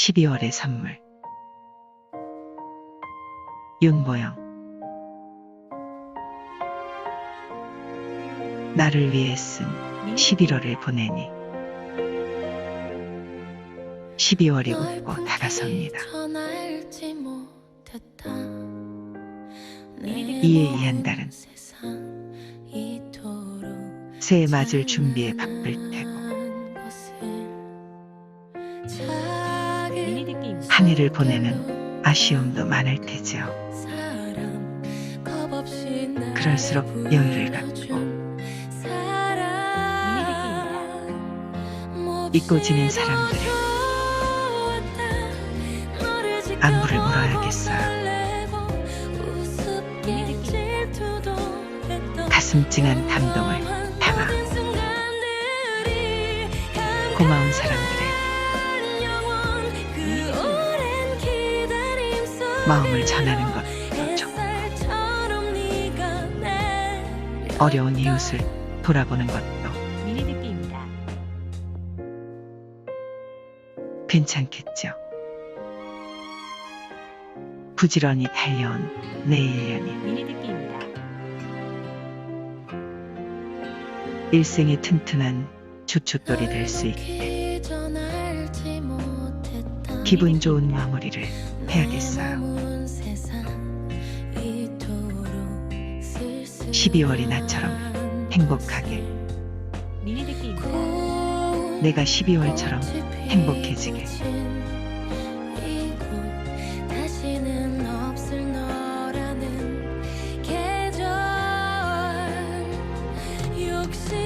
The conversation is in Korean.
12월의 선물. 윤보영. 나를 위해 쓴 11월을 보내니 12월이 웃고 다가섭니다. 이에 이한 달은 새해 맞을 준비에 바쁠 테고 한 해를 보내는 아쉬움도 많을 테죠. 그럴수록 여유를 갖고 잊고 지낸 사람들의 안부를 물어야겠어요. 가슴 찡한 감동을 담아 고마운 사람들 마음을 전하는 좋고 어려운 이웃을 돌아보는 것도 듣기입니다. 괜찮겠죠. 부지런히 달려온 내 1년이 미니 듣기입니다. 일생의 튼튼한 주춧돌이 될 수 있게 기분 좋은 마무리를 해야겠어요. 12월이 나처럼 행복하게 내가 12월처럼 행복해지게 욕심